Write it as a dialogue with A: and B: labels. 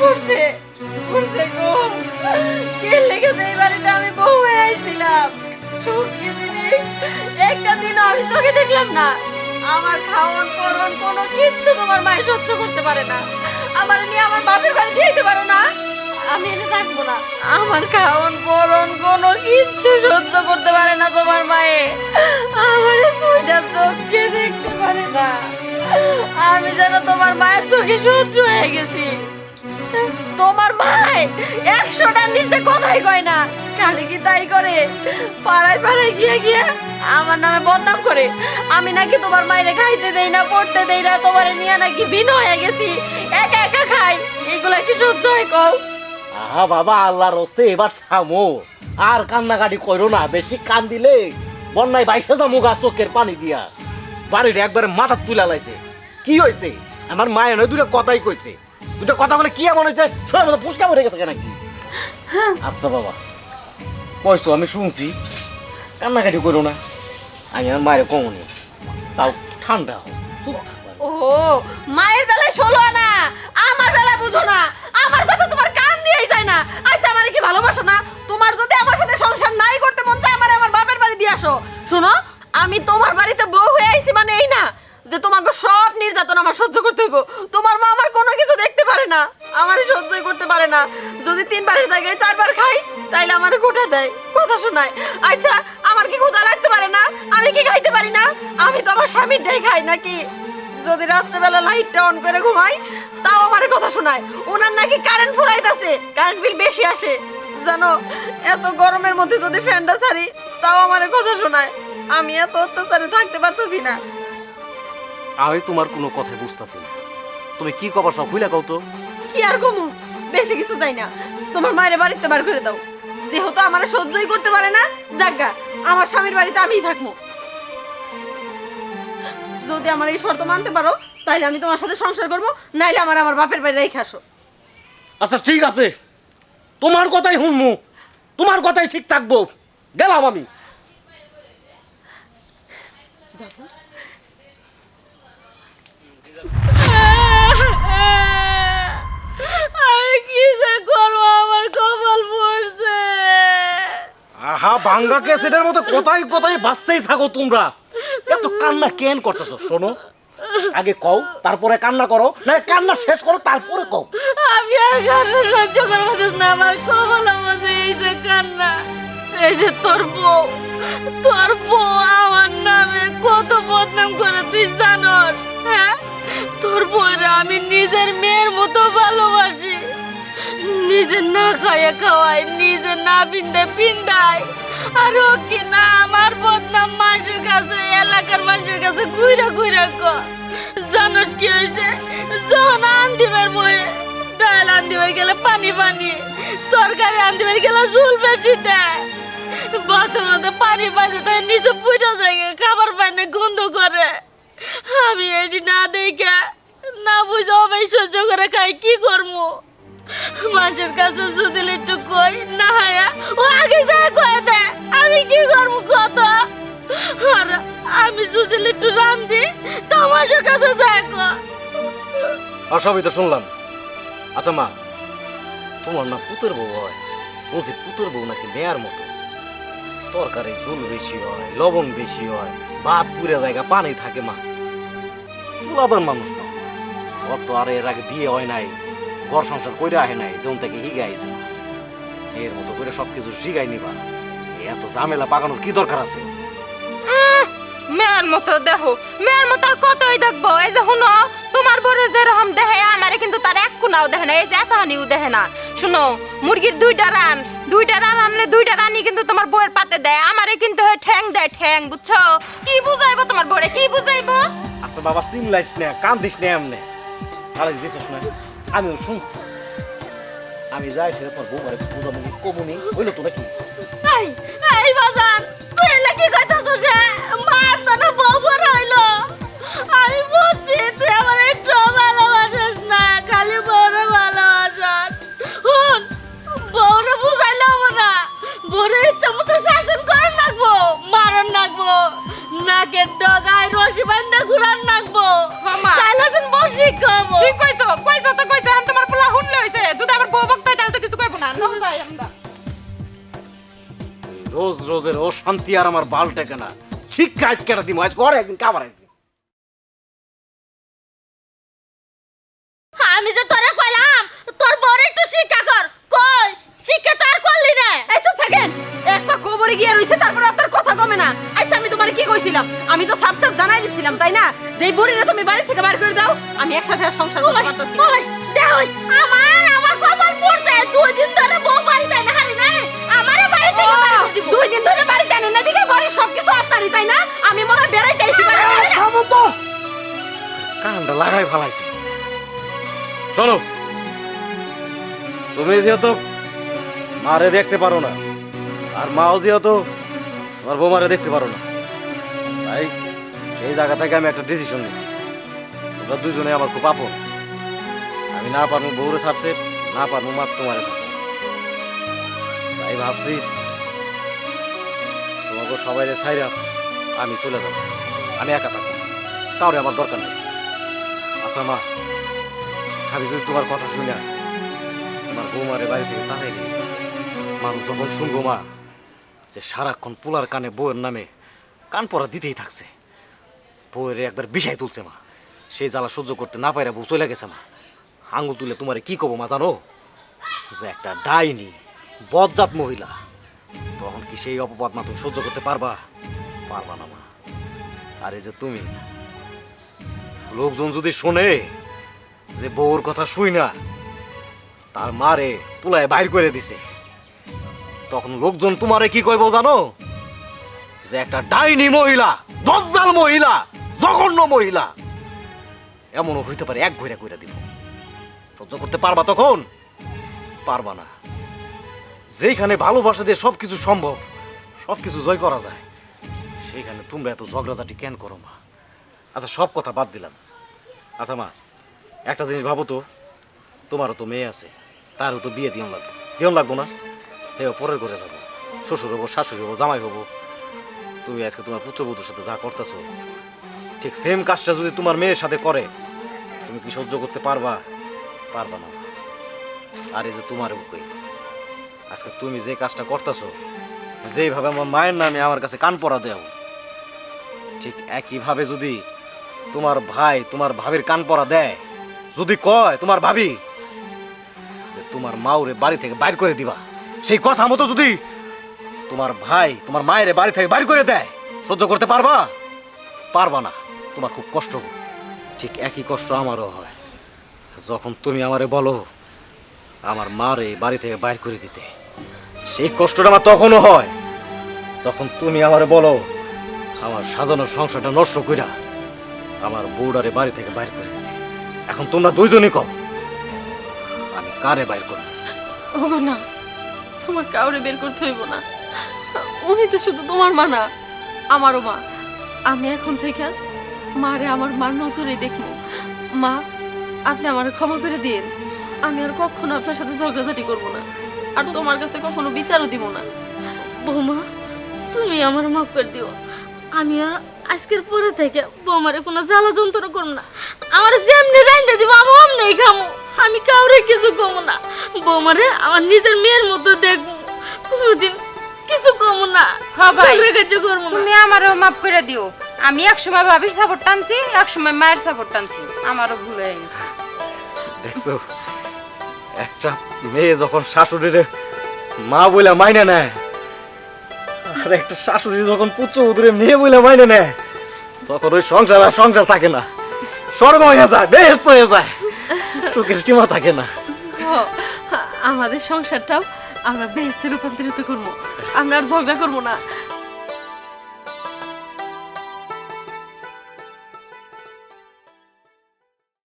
A: করছে করছে গো। কে লেগেছে এই বাড়িতে? আমি বউ হয়ে আইছিলাম। একটা দিন আমি চোখে দেখলাম না। আমার খাওয়ান পরন কোনো কিচ্ছু তোমার মায়ের সহ্য করতে পারে না। আমার নিয়ে আমার বাপের বাড়ি যেতে পারো না। আমি এনে থাকব না। আমার খাওয়ান পরন কোনো কিচ্ছু সহ্য করতে পারে না তোমার মায়ে। আমার দুইটা চোখকে দেখতে পারে না। আমি যেন তোমার মায়ের চোখে শত্রু হয়ে গেছি। তোমার মায় একশোটার নিচে কথাই কয় না। খালি কি তাই করে? পাড়ায় পাড়ায় গিয়ে গিয়ে আমার নামে বদনাম করে। আমি নাকি তোমার মায়ের খাইতে দেই না, পড়তে দেই না, তোমার নিয়ে নাকি ভিন্ন হয়ে গেছি। একা একা খাই। এগুলা কি সহ্য হয় কও?
B: আহা বাবা, আল্লাহর রস্তে এবার থামো। আর কান্নাকাটি করো না, বেশি কান দিলে বন্যায় বাইশে যাব গা চোখের পানি দিয়া। বাড়ির একবারে মাথা তুলা লাইছে। কি হয়েছে আমার মায়ের দুটো কথাই কইছে। দুটো কথা বলে কি এমন হয়েছে? শোনার মতো পুষ্কা মরে গেছে কেন কি আচ্ছা বাবা। কইছো আমি শুনছি। কান্নাকাটি করো না। আমি আমার মায়ের কমনি তাও ঠান্ডা হোক।
A: ও মায়ের বেলায় ষোলো আনা আমার বেলায় বুঝো না। আমার কথা তোমার কান দিয়েই যায় না। আচ্ছা আমার কি ভালোবাসো না? তোমার যদি আমার সাথে সংসার নাই করতে মন চায় আমার আমার বাপের বাড়ি দিয়ে আসো। শোনো আমি তোমার বাড়িতে বউ হয়ে আইছি মানে এই না। যে তোমাকে সব নির্যাতন আমার সহ্য করতে হইব। না। যদি তিনবারের জায়গায় চারবার খাই তাইলে আমার গোটা দেয়। কথা শোনায়। আচ্ছা আমার কি ক্ষুধা লাগতে পারে না? আমি কি খাইতে পারি না? আমি তো আমার স্বামীরটাই খাই নাকি? যদি রাত্রেবেলা লাইটটা অন করে ঘুমাই তাও আমার কথা শোনায়। ওনার নাকি কারেন্ট ফুরাইতাছে। কারেন্ট বিল বেশি আসে। জানো এত গরমের মধ্যে যদি ফ্যানটা ছাড়ি তাও আমার কথা শোনায়। আমি এত অত্যাচারে থাকতে পারতেছি না।
B: আমি তোমার কোনো কথাই বুঝতেছি না। তুমি কি কবার সব খুলে কও তো?
A: কি আর কমু? বেশি কিছু চাই না। তোমার মায়ের বাড়িতে বার করে দাও। যেহেতু আমার সহ্যই করতে পারে না যাজ্ঞা আমার স্বামীর বাড়িতে আমিই থাকব। যদি আমার এই শর্ত মানতে পারো তাহলে আমি তোমার সাথে সংসার করব নাইলে আমার আমার বাপের বাড়ি রেখে আসো।
B: আচ্ছা ঠিক আছে। তোমার কথাই শুনমু তোমার কথাই ঠিক থাকব। গেলাম আমি।
A: আমি কি যে করব? আমার কপাল পড়ছে।
B: আহা বাঙ্গা ক্যাসেটের মতো কোথায় কোথায় বাঁচতেই থাকো তোমরা? এত কান্না কেন করতেছো? শোনো আগে কও তারপরে কান্না করো না কান্না শেষ করো তারপরে কও।
A: আমি আর কান্না সহ্য করব না আমার কপালের মধ্যে এই যে কান্না এই যে তোর বউ তোর বউ আমার নামে কত বদনাম করে তুই জানোস? হ্যাঁ? বউরে আমি নিজের মেয়ের মতো ভালোবাসি। নিজে না খাইয়ে খাওয়াই, নিজে না পিন্দে পিন্দাই আর ও কি না আমার বদনাম মানুষের কাছে, এলাকার মানুষের কাছে ঘুরে ঘুরে ক জানোস কি হয়েছে যখন আন্দিবার বয়ে ডাল আন্দিবার গেলে পানি পানি, তরকারি আন্দিবার গেলে ঝুল বেশি দেয়। মধ্যে পানি পাইছে তাই নিচে পুইটা যায়, খাবার পায় না, গন্ধ করে। আমি এটি না দেখে না বুঝে অবাই সহ্য করে খাই, কি করব মানুষের কাছে যদি একটু কই, না হায়া ও আগে যায় কয়ে দে, আমি কি করব কত? আর আমি যদি একটু রাম দি তোমার কাছে ক।
B: আর সবই তো শুনলাম। আচ্ছা মা, তোমার না পুতের বউ হয়। বলছি পুতের বউ নাকি মেয়ার মতো? তরকারি ঝুল বেশি হয়, লবণ বেশি হয়, ভাত পুরে জায়গা পানি থাকে মা। লাভের মানুষ না। ওর তো আর এর আগে বিয়ে হয় নাই ঘর সংসার কইরে আহে নাই যেমন থেকে হিগে আইছে। এর মতো করে সবকিছু শিখাই নিবা। এত ঝামেলা পাকানোর কি দরকার আছে?
C: মেয়ের মতো দেখো মেয়ের মতো আর কতই দেখব? এই যে শুনো তোমার বড় যেরকম দেখে আমারে কিন্তু তার এক কোনাও দেখে না এই যে এত হানিও দেখে না। শুনো মুরগির দুইটা রান দুইটা রান আনলে দুইটা রানই কিন্তু তোমার বউয়ের পাতে দেয় আমারে কিন্তু হয়ে ঠ্যাং দেয় ঠ্যাং বুঝছ? কি বুঝাইবো তোমার বউরে কি বুঝাইবো?
B: আচ্ছা বাবা চিল্লাইস না কান্দিস না এমনি। তাহলে দিছিস না আমিও শুনছি। আমি যাই সেটা তোর বউ আরে পূজা মুখে কমুনি হইল তো নাকি?
A: এই বাজার তুই কি সে?
B: শান্তি আর আমার বাল টেকে না। শিক্ষা আজ কেটে দিব আজ করে একদিন কাবার একদিন।
A: আমি যে তোরে কইলাম তোর বড় একটু শিক্ষা কর। কই? শিক্ষা তো আর করলি না।
D: এই চুপ থাকেন। এক পা কবরে গিয়ে রইছে তারপর আপনার কথা কমে না। আচ্ছা আমি তোমারে কি কইছিলাম? আমি তো সাপ সাপ জানাই দিছিলাম তাই না? যেই বুড়িরে তুমি বাড়ি থেকে বার করে দাও আমি একসাথে সংসার করতে পারতাছি।
A: ওই দেখ ওই আমার আমার কপাল পড়ছে। দুই দিন ধরে বউ বাড়ি দেয় না। থেকে বাড়ি দিব।
D: দুই দিন ধরে বাড়িতে আনেন না দিকে বাড়ির সবকিছু আপনারই তাই না? আমি মনে হয় বেড়াইতে আইছি
B: কানটা লাগাই ফেলাইছে। শোনো তুমি যেহেতু মারে দেখতে পারো না আর মাও যেহেতু তোমার বৌমারে দেখতে পারো না তাই সেই জায়গা থেকে আমি একটা ডিসিশন নিয়েছি তোমরা দুজনে আমার খুব আপন। আমি না পারব বউরে ছাড়তে না পারব মা তোমারে ছাড়তে। তাই ভাবছি তোমাকে সবাই ছাইরা, আমি চলে যাব। আমি একা থাকব। তাহলে আমার দরকার নেই। আচ্ছা মা, আমি যদি তোমার কথা শুনি তোমার বৌমারে বাড়ি থেকে তাড়াই দিই। মানুষ যখন শুনব, মা, যে সারাক্ষণ পোলার কানে বউয়ের নামে কান পরা দিতেই থাকছে, বউয়ের একবার বিষাই তুলছে, মা। সেই জ্বালা সহ্য করতে না পাইরা বউ চলে গেছে, মা। আঙুল তুলে তোমারে কি কব, মা, জানো? যে একটা ডাইনি বজ্জাত মহিলা তখন কি সেই অপবাদ মা তুমি সহ্য করতে পারবা? পারবা না মা। আর এই যে তুমি, লোকজন যদি শোনে যে বউর কথা শুই না, তার মারে পুলায় বাইর করে দিছে, তখন লোকজন তোমারে কি কইব জানো? যে একটা ডাইনি মহিলা, দজ্জাল মহিলা, জঘন্য মহিলা, এমনও হইতে পারে, এক ঘুরে কইরা দিব। সহ্য করতে পারবা তখন? পারবা না। যেখানে ভালোবাসা দিয়ে সবকিছু সম্ভব, সবকিছু জয় করা যায়, সেইখানে তোমরা এত ঝগড়াঝাটি কেন করো মা? আচ্ছা সব কথা বাদ দিলাম। আচ্ছা মা, একটা জিনিস ভাবো তো, তোমারও তো মেয়ে আছে, তারও তো বিয়ে দিয়ন লাগবে। দিয়ন লাগবো না? হেও, পরের ঘরে যাব। শ্বশুর হব, শাশুড়ি হব, জামাই হব। তুমি আজকে তোমার পুত্রবধূর সাথে যা করতেছো, ঠিক সেম কাজটা যদি তোমার মেয়ের সাথে করে, তুমি কি সহ্য করতে পারবা? পারবা না আর এই যে তোমার কই আজকে তুমি যে কাজটা করতেছো, যেইভাবে আমার মায়ের নামে আমার কাছে কান পড়া দেও, ঠিক একইভাবে যদি তোমার ভাই তোমার ভাবির কান পড়া দেয়, যদি কয় তোমার ভাবি যে তোমার মাউরে বাড়ি থেকে বাইর করে দিবা, সেই কথা মতো যদি তোমার ভাই তোমার মায়ের বাড়ি থেকে বাইর করে দেয়, সহ্য করতে পারবা পারবা না, তোমার খুব কষ্ট। ঠিক একই কষ্ট আমারও হয়, যখন তুমি আমারে বলো আমার মারে বাড়ি থেকে বাইর করে দিতে সেই কষ্টটা আমার তখনও হয়। যখন তুমি আমারে বলো, আমার সাজানো সংসারটা নষ্ট কইরা আমার বউডারে বাড়ি থেকে বাইর করে দিতে। এখন তোমরা দুইজনই কও, আমি কারে বাইর করব?
D: ওগো না, তোমার কাউরে বের করতে হইব না। উনি তো শুধু তোমার মা না, আমারও মা। আমি এখন থেকে মারে আমার মার নজরে দেখব। মা, আপনি আমার ক্ষমা করে দিন আমি আর কখনো আপনার সাথে ঝগড়াঝাটি করব না। আর তোমার কাছে কখনো বিচারও দিব না।
A: বৌমা তুমি আমার মাফ করে দিও। আমি আর আজকের পরে থেকে বৌমারে কোনো জ্বালা যন্ত্রণা করব না। আমার যেমনি রাইন্দা দিব আমি অমনি খামো। আমি কাউরে কিছু কমো না। বৌমারে আমার নিজের মেয়ের মতো দেখব। কোনোদিন কিছু কমো না।
C: ভাই।
A: ঝগড়া কাজ করব না।
C: তুমি আমারও মাফ করে দিও। আমি এক সময় ভাবির সাপোর্ট টানছি এক সময় মায়ের সাপোর্ট টানছি। আমারও ভুল হয়ে গেছে।
B: দেখছ? একটা মেয়ে যখন শাশুড়ির মা বলে মাইনে নেয়, আর একটা শাশুড়ি যখন পুত্র উদরে মেয়ে বলে মাইনে নেয়, তখন ওই সংসার আর সংসার থাকে না। স্বর্গ হয়ে যায়, বেহেস্ত হয়ে যায় সুখের সীমা থাকে না।
D: আমাদের সংসারটাও আমরা বেহেস্তে রূপান্তরিত করব। আমরা আর ঝগড়া করব না।